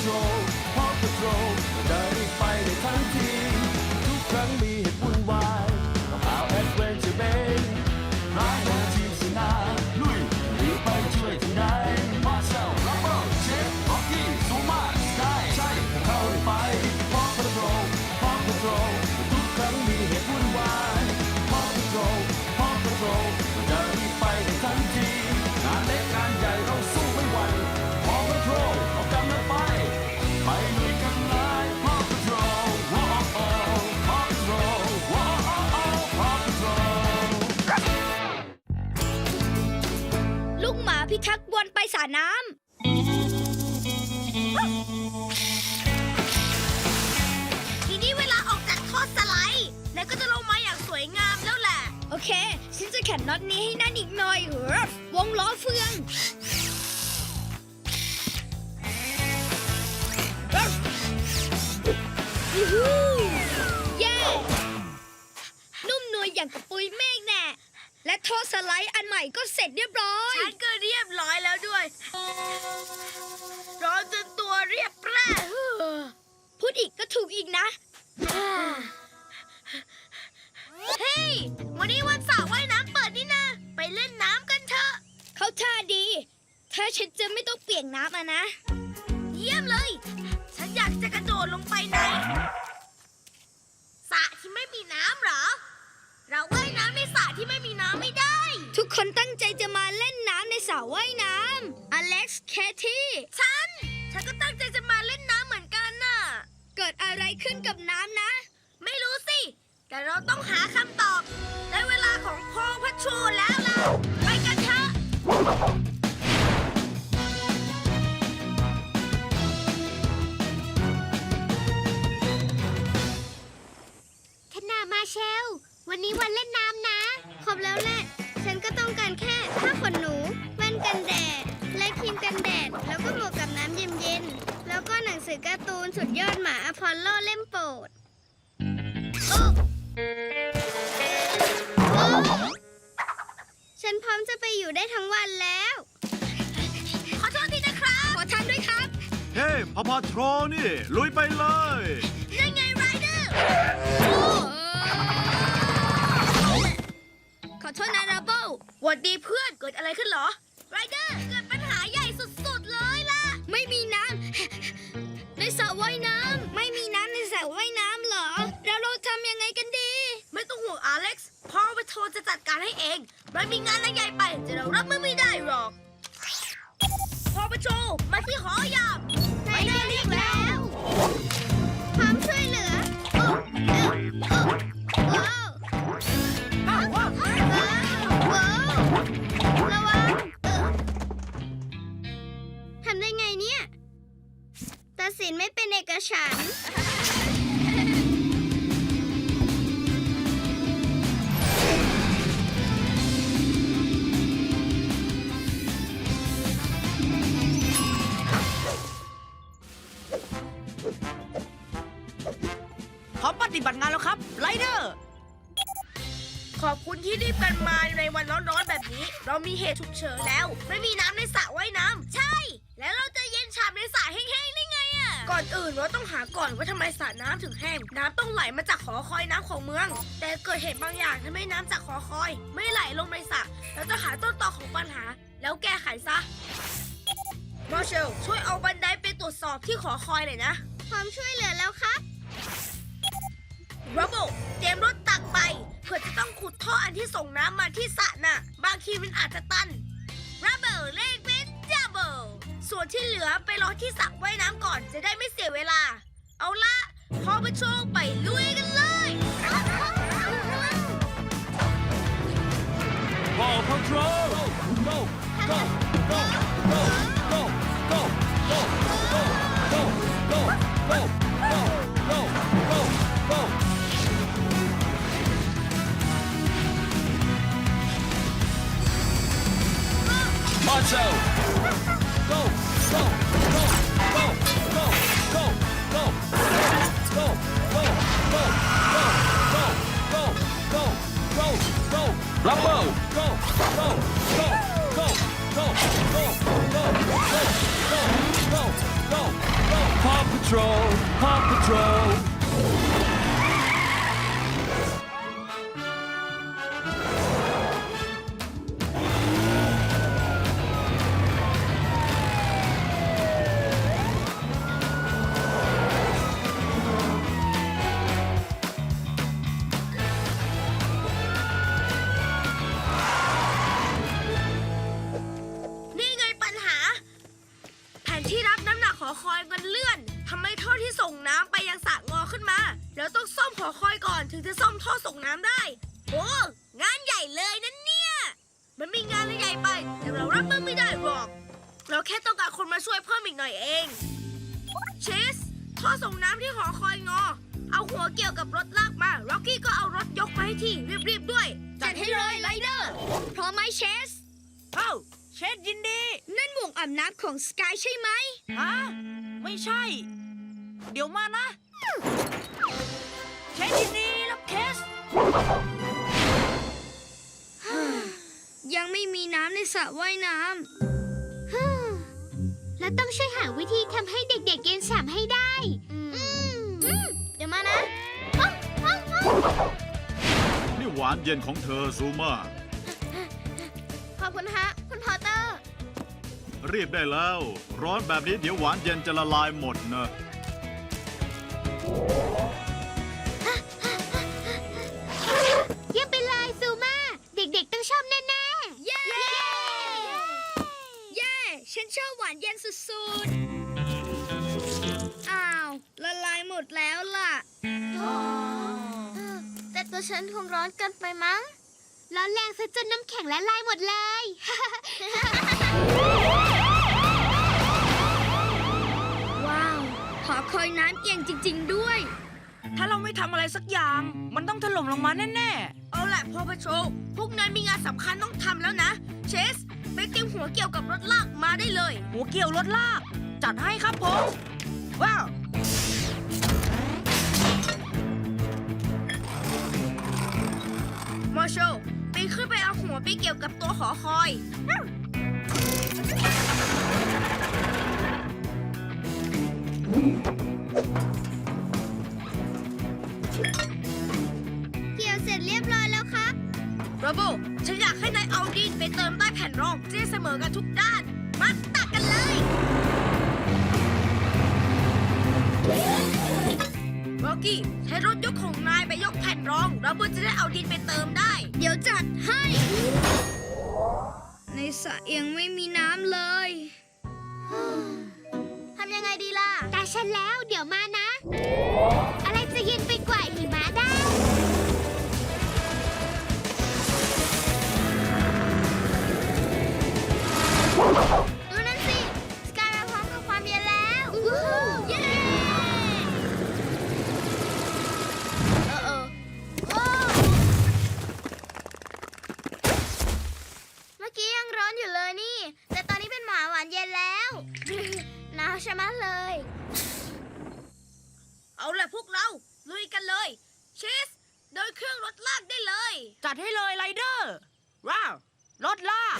Patrol Paw Patrol ไปสระน้ำทีนี้เวลาออกจากท่อสไลด์แล้วก็จะลงมาอย่างสวยงามแล้วแหละ โอเค ฉันจะแขนน็อตนี้ให้แนั่นอีกหน่อยวงล้อเฟือง ยูฮูเย้นุ่มนวลอย่างกับปุยเมฆแน่ และท่อสไลด์อันใหม่ก็เสร็จเรียบร้อย ฉันก็เรียบร้อยแล้วด้วย ร้อนจนตัวเรียบแปร่พูดอีกก็ถูกอีกนะ เฮ้ย วันนี้วันเสาร์ว่ายน้ำเปิดนี่นะ ไปเล่นน้ำกันเถอะ เขาท่าดี ถ้าฉันจะไม่ต้องเปียกน้ำอะนะ เยี่ยมเลย ฉันอยากจะกระโดดลงไปในสระที่ไม่มีน้ำเหรอ เราว่ายน้ำในสระที่ไม่มีน้ำไม่ได้ ทุกคนตั้งใจจะมาเล่นน้ำในสระว่ายน้ำอเล็กซ์แคที่ฉัน ฉันก็ตั้งใจจะมาเล่นน้ำเหมือนกันน่ะ เกิดอะไรขึ้นกับน้ำนะ ไม่รู้สิ แต่เราต้องหาคำตอบ ได้เวลาของพอพัชชูแล้วล่ะไปกันเถอะคณามาเชล วันนี้วันเล่นน้ำนะ ครบแล้วแหละ ฉันก็ต้องการแค่ผ้าขนหนู แว่นกันแดด และครีมกันแดด แล้วก็หมวกกับน้ำเย็นๆ แล้วก็หนังสือการ์ตูนสุดยอดหมาอพอลโลเล่มโปรด โอ้โอ้ฉันพร้อมจะไปอยู่ได้ทั้งวันแล้ว ขอโทษทีนะครับ ขอทำด้วยครับ เฮ้พอพอโทรนี่ ลุยไปเลยยังไงไรเดอร์ อโทษนะดับเบิลหวัดดีเพื่อนเกิดอะไรขึ้นเหรอ ไรเดอร์เกิดปัญหาใหญ่สุดๆเลยล่ะ ไม่มีน้ำ ในสระว่ายน้ำ ไม่มีน้ำในสระว่ายน้ำเหรอ แล้วเราทำยังไงกันดี ไม่ต้องห่วงอเล็กซ์พ่อไปโทรจะจัดการให้เองไม่มีงานอะไรใหญ่ไปจะเรารับมือไม่ได้หรอกพ่อไปโชว์มาที่หอยามไรเดอร์เรียกแล้วพร้อมช่วยเหลือโอ้เอ้าโอ้ สินไม่เป็นเอกฉันท์พร้อมปฏิบัติงานแล้วครับไรเดอร์ ขอบคุณที่รีบกันมาในวันร้อนๆแบบนี้ เรามีเหตุฉุกเฉินแล้ว ไม่มีน้ำในสระว่ายน้ำใช่ แล้วเราจะเย็นฉ่ำในสระแห้งๆได้ไงอะ ก่อนอื่นเราต้องหาก่อนว่าทำไมสระน้ำถึงแห้ง น้ำต้องไหลมาจากหอคอยน้ำของเมือง แต่เกิดเหตุบางอย่างทำให้น้ำจากหอคอย ไม่ไหลลงในสระเราจะหาต้นตอของปัญหา แล้วแก้ไขซะมาเชลช่วยเอาบันไดไปตรวจสอบที่หอคอยหน่อยนะพร้อมช่วยเหลือแล้วครับ ระบบเตรียมรถตักไปเพื่อจะต้องขุดท่ออันที่ส่งน้ำมาที่สระน่ะ บางทีมันอาจจะตันระเบิดเลขเป็นดับเบิล ส่วนที่เหลือไปรอที่สระว่ายน้ำก่อนจะได้ไม่เสียเวลา เอาละพอไปโชว์ไปลุยกันเลย Paw Patrol go go go go Patrol ท่อส่งน้ำที่หอคอยงอ เอาหัวเกี่ยวกับรถลากมาล็อกกี้ก็เอารถยกมาให้ที่รีบๆด้วย จัดให้เลยไรเดอร์พร้อมไหมเชสเอ้าเชดยินดี นั่นหมวกอาบน้ำของสกายใช่ไหมฮะไม่ใช่ เดี๋ยวมานะ เชดยินดีรับเคส ยังไม่มีน้ำในสระว่ายน้ฮึ่ม แล้วต้องช่วยหาวิธีทำให้เด็กๆเย็นฉ่ำให้ได้อืมอืมเดี๋ยวมานะอ๊ะอ๊ะอ๊ะนี่หวานเย็นของเธอซูมาขอบคุณฮะ คุณพอตเตอร์ รีบได้แล้ว ร้อนแบบนี้เดี๋ยวหวานเย็นจะละลายหมดนะ ย็นสุดๆ อ้าว ละลายหมดแล้วล่ะ เออแต่ตัวฉันคงร้อนเกินไปมั้ง ร้อนแรงซะจนน้ำแข็งละลายหมดเลย ว้าวหอคอยน้ำเอียงจริง ๆ ด้วย ถ้าเราไม่ทำอะไรสักอย่าง มันต้องถล่มลงมาแน่เอาแหละพอพโชพวกนายมีงานสำคัญต้องทำแล้วนะ เชส ไปเตรียมหัวเกี่ยวกับรถลากมาได้เลยๆหัวเกี่ยวรถลาก จัดให้ครับผม ว้าวมาโชปีนขึ้นไปเอาหัวไปเกี่ยวกับตัวหอคอย เกี่ยวเสร็จเรียบร้อยแล้วครับ โรโบฉัน ติมใต้แผ่นรองจะได้เสมอกันทุกด้าน มาตักกันเลยโรกี้ใช้รถยกของนายไปยกแผ่นรองโรโบจะได้เอาดินไปเติมได้ เดี๋ยวจัดให้ ในสระเอียงไม่มีน้ำเลย ทำยังไงดีล่ะ ตาฉันแล้วเดี๋ยวมานะ อะไรจะเย็นไปกว่าหิมะได้ ดูนั่นสิ สกายมาพร้อมกับความเย็นแล้วเย้เออเออโอ้เมื่อกี้ยังร้อนอยู่เลยนี่ แต่ตอนนี้เป็นหมาหวานเย็นแล้วหนาวชะมัดเลย เอาแหละพวกเรา ลุยกันเลยเชสเดินเครื่องรถลากได้เลย จัดให้เลยไรเดอร์ ว้าว รถลาก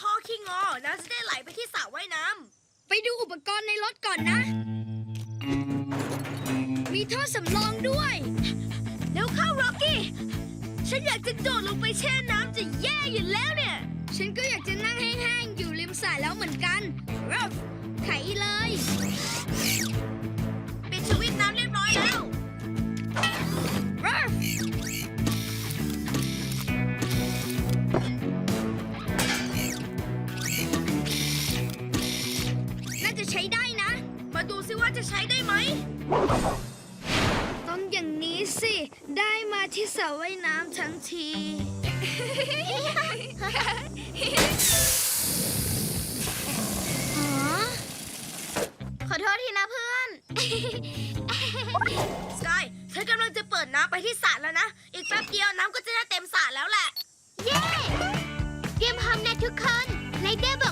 ท่อขี้งอ น้ำจะได้ไหลไปที่สระว่ายน้ำ ไปดูอุปกรณ์ในรถก่อนนะ มีท่อสำรองด้วย เร็วเข้าร็อกกี้ ฉันอยากจะโดดลงไปแช่น้ำจะแย่อยู่แล้วเนี่ย ฉันก็อยากจะนั่งแห้งๆอยู่ริมสระแล้วเหมือนกันรัฟไขเลย ปิดสวิตช์น้ำเรียบร้อยแล้ว มาดูสิสิว่าจะใช้ได้ไหม ต้องอย่างนี้สิ ได้มาที่สระว่ายน้ำทั้งทีอ๋อขอโทษทีนะเพื่อน สกายฉันกำลังจะเปิดน้ำไปที่สระแล้วนะ อีกแป๊บเดียวน้ำก็จะได้เต็มสระแล้วแหละ เย้ เตรียมพร้อมนะทุกคนไรเดอร์บอ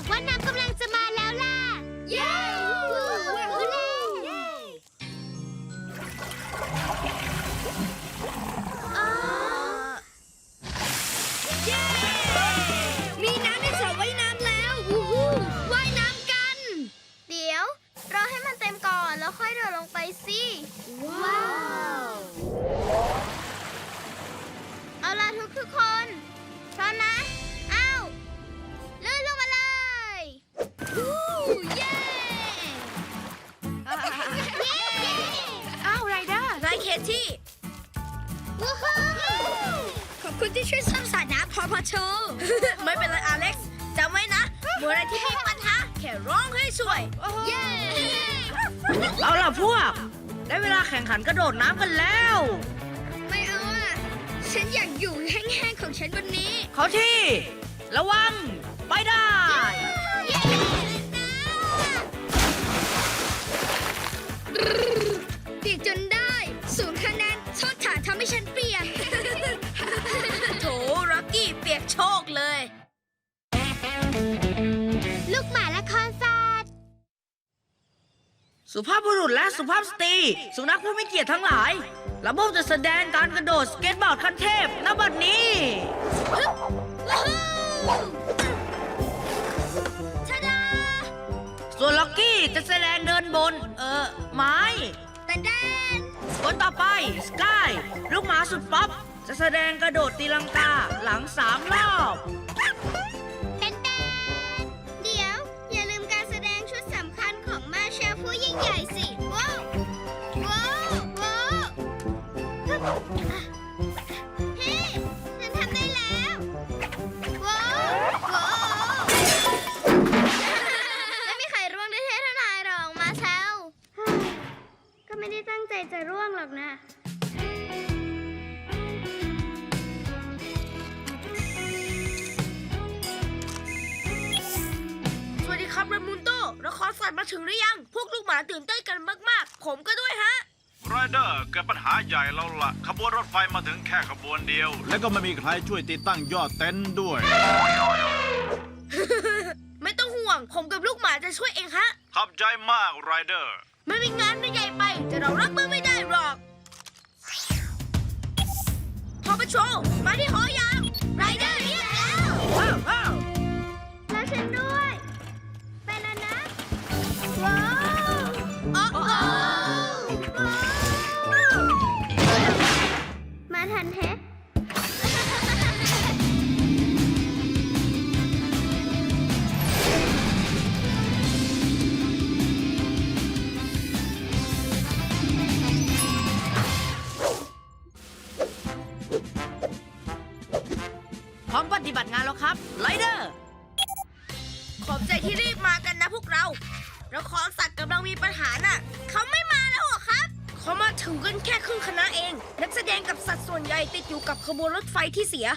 กว่าน้ำก see. Wow. wow. ข่งขันกระโดดน้ำกันแล้ว ไม่เอาอะฉันอยากอยู่แห้งๆของฉันวันนี้เขาที่ ระวัง ไปได้เปียกจนได้ศูนย์คะแนน สุภาพบุรุษและสุภาพสตรี สุนัขผู้ไม่เกียรติทั้งหลายระบบจะแสดงการกระโดดสเก็ตบอร์ดขั้นเทพณบัดนี้ชาดาส่วนล็อกกี้จะแสดงเดินบน เออไม้ แต่แดนคนต่อไปสกายลูกหมาสุดป๊อปจะแสดงกระโดดตีลังกาหลังสามรอบ ยิ่งใหญ่สิ ว้าว ว้าว ว้าว และก็ไม่มีใครช่วยติดตั้งยอดเต็นท์ด้วย ไม่ต้องห่วง ผมกับลูกหมาจะช่วยเองฮะ ขอบใจมากไรเดอร์ ไม่มีงานไม่ใหญ่ไปแต่เรารับมือไม่ได้หรอกพอประโชมาที่หอยาง ที่รีบมากันนะพวกเราละครสัตว์กำลังมีปัญหาน่ะ เขาไม่มาแล้วเหรอครับ เขามาถึงกันแค่ครึ่งคณะเอง นักแสดงกับสัตว์ส่วนใหญ่ติดอยู่กับขบวนรถไฟที่เสีย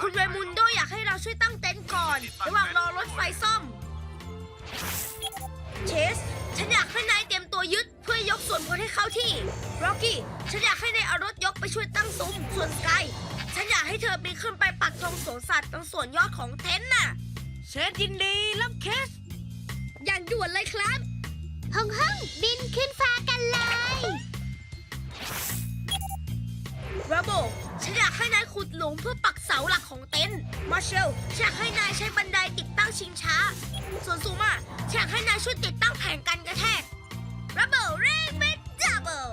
คุณเรมุนโดอยากให้เราช่วยตั้งเต็นท์ก่อน ระหว่างรอรถไฟซ่อม เชส ฉันอยากให้นายเตรียมตัวยึดเพื่อยกส่วนบนให้เข้าที่ร็อกกี้ ฉันอยากให้นายเอารถยกไปช่วยตั้งซุ้มส่วนสกายฉันอยากให้เธอปีนขึ้นไปปักธงสวนสัตว์ตรงส่วนยอดของเต็นท์น่ะ เชฟยินดีรับเคส อย่างด่วนเลยครับห้องห้องบินขึ้นฟ้ากันเลย ระบบฉันอยากให้นายขุดหลุมเพื่อปักเสาหลักของเต็นท์มาเชลฉันอยากให้นายใช้บันไดติดตั้งชิงช้า ส่วนซูมาฉันอยากให้นายช่วยติดตั้งแผงกันกระแทกระเบิดเร่งเป็นดับเบิล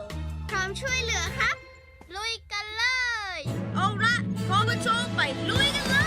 พร้อมช่วยเหลือครับ ลุยกันเลย เอาละพอมาโชว์ไปลุยกันเลย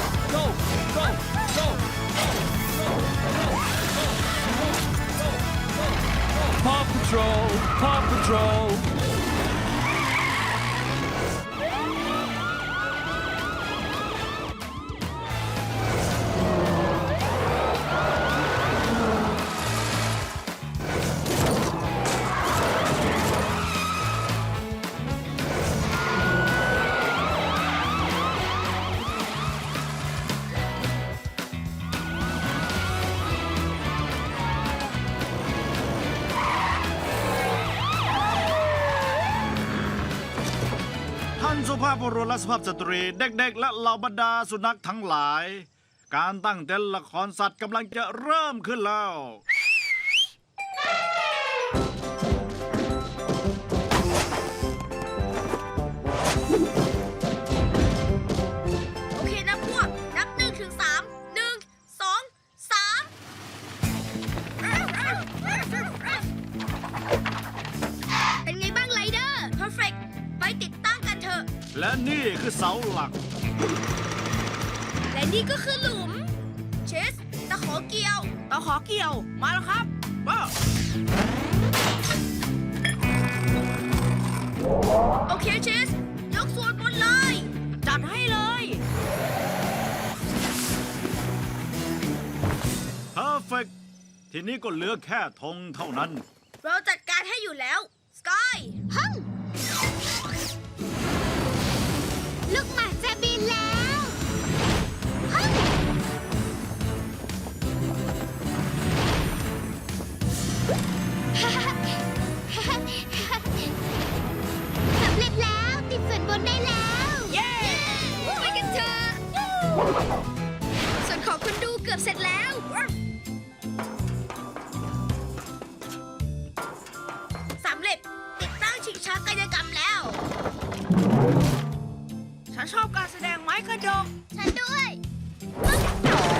Patrol Paw Patrol พบุรุษและสภาพสตรีเด็กๆ และเหล่าบรรดาสุนัขทั้งหลาย การตั้งเต็นท์ละครสัตว์กำลังจะเริ่มขึ้นแล้ว และนี่คือเสาหลัก และนี่ก็คือหลุม เชสตะขอเกี่ยวต่อขอเกี่ยว มาแล้วครับว้าวโอเคเชส ยกส่วนบนเลย จัดให้เลย perfect ทีนี้ก็เหลือแค่ธงเท่านั้น เราจัดการให้อยู่แล้ว สกายฮึ่ม ส่วนของคุณดูเกือบเสร็จแล้ว สำเร็จติดตั้งชิงช้ากายกรรมแล้ว ฉันชอบการแสดงไม้กระดกฉันด้วย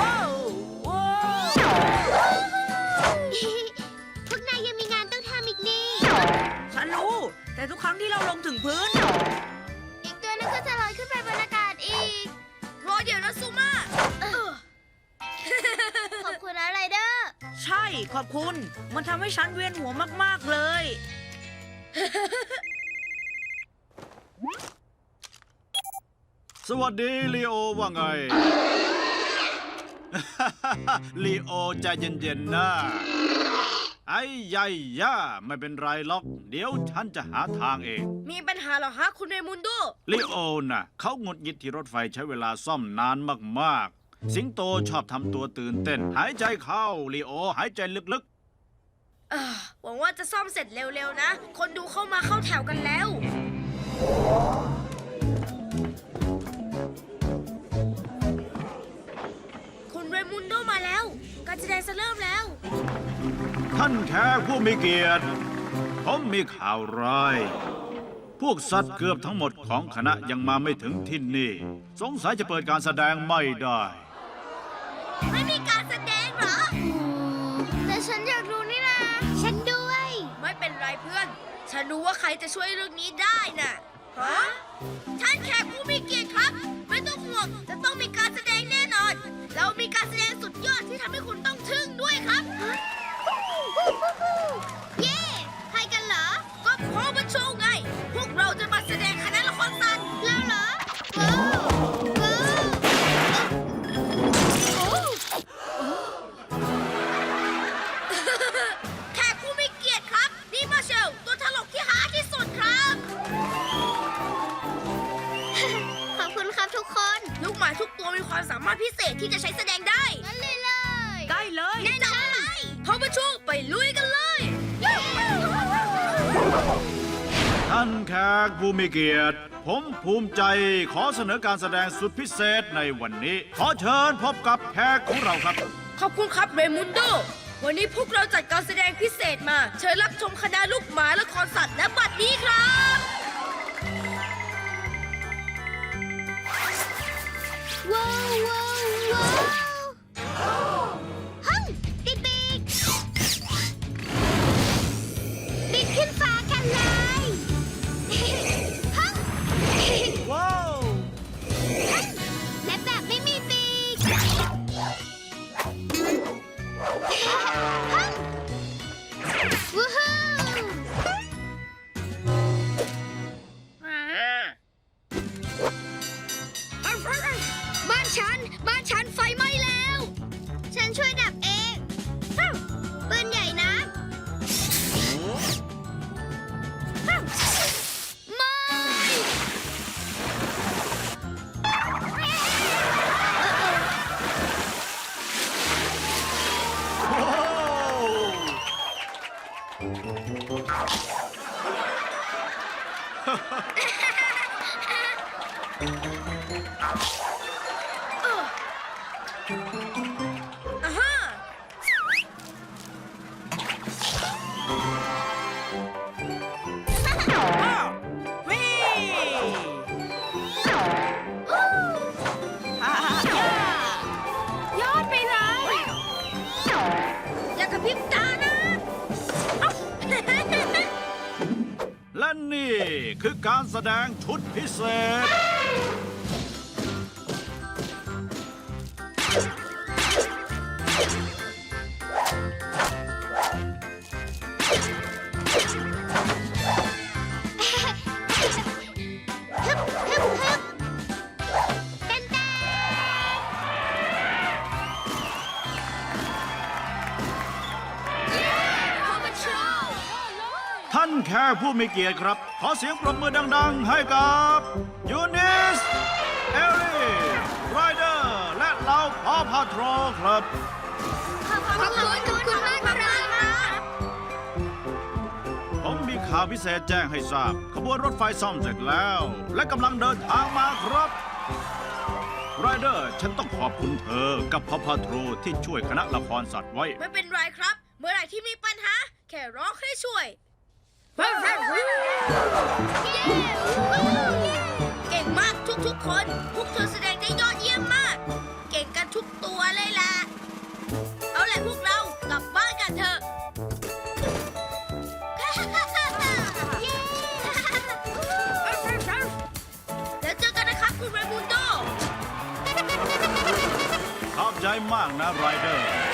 ว้าวว้าวพวกนายยังมีงานต้องทำอีกนี่ ฉันรู้ แต่ทุกครั้งที่เราลงถึงพื้น อีกตัวนึงก็จะลอยขึ้นไปบนอากาศอีกรอ เดี๋ยวนะซูมาขอบคุณนะไรเดอร์ ใช่ขอบคุณ มันทำให้ฉันเวียนหัวมาก ๆ เลย สวัสดีลีโอว่าไง ลีโอใจเย็นๆนะ ไอ้ใหญ่ย่าไม่เป็นไรหรอก เดี๋ยวฉันจะหาทางเอง มีปัญหาเหรอฮะคุณเรมุนโดลีโอน่ะเขาหงุดหงิดที่รถไฟใช้เวลาซ่อมนานมากๆ สิงโตชอบทำตัวตื่นเต้น หายใจเข้าลีโอหายใจลึกเอ่อหวังว่าจะซ่อมเสร็จเร็วๆนะ คนดูเข้ามาเข้าแถวกันแล้ว คุณเรมุนโดมาแล้ว การแสดงจะเริ่มแล้ว ๆ ท่านแขกผู้มีเกียรติ ผมมีข่าวร้าย พวกสัตว์เกือบทั้งหมดของคณะยังมาไม่ถึงที่นี่ สงสัยจะเปิดการแสดงไม่ได้ ไม่มีการแสดงเหรอ แต่ฉันอยากดูนี่นะ ฉันด้วย ไม่เป็นไรเพื่อน ฉันรู้ว่าใครจะช่วยเรื่องนี้ได้น่ะ ฮะ ท่านแขกผู้มีเกียรติครับ ไม่ต้องห่วง จะต้องมีการแสดงแน่นอน เรามีการแสดงสุดยอดที่ทำให้คุณต้องทึ่งด้วยครับ โชว์ไง พวกเราจะมาแสดงคณะละครสัตว์เราเหรอว้าวว้าวโอ้ แขกผู้มีเกียรติครับ นี่มาเชลตัวตลกที่หาที่สุดครับ ขอบคุณครับทุกคนลูกหมาทุกตัวมีความสามารถพิเศษที่จะใช้แสดงได้ งั้นเลยเลยได้เลยแน่นอนพอบันโชว์ไปลุยกันเลย ท่านแขกผู้มีเกียรติ ผมภูมิใจขอเสนอการแสดงสุดพิเศษในวันนี้ ขอเชิญพบกับแขกของเราครับ ขอบคุณครับเรมุนโด วันนี้พวกเราจัดการแสดงพิเศษมา เชิญรับชมคณะลูกหมาและคอนสัตว์และบัดนี้ครับ ว้าวว้าวว้าว แสดงชุดพิเศษ แขกผู้มีเกียรติครับ ขอเสียงปรบมือดัง ๆ ให้กับยูนิสเอรีไรเดอร์และเหล่าพอพาโทรครับ ขอบคุณขอบคุณมากครับผมมีข่าวพิเศษแจ้งให้ทราบ ขบวนรถไฟซ่อมเสร็จแล้ว และกำลังเดินทางมาครับไรเดอร์ฉันต้องขอบคุณเธอ กับพอพาโทรที่ช่วยคณะละครสัตว์ไว้ ไม่เป็นไรครับ เมื่อไหร่ที่มีปัญหา แค่ร้องให้ช่วย เก่งมากทุกๆคน พวกเธอแสดงได้ยอดเยี่ยมมาก เก่งกันทุกตัวเลยล่ะ เอาแหละพวกเรากลับบ้านกันเถอะ แล้วเจอกันนะครับคุณเรมูโดขอบใจมากนะไรเดอร์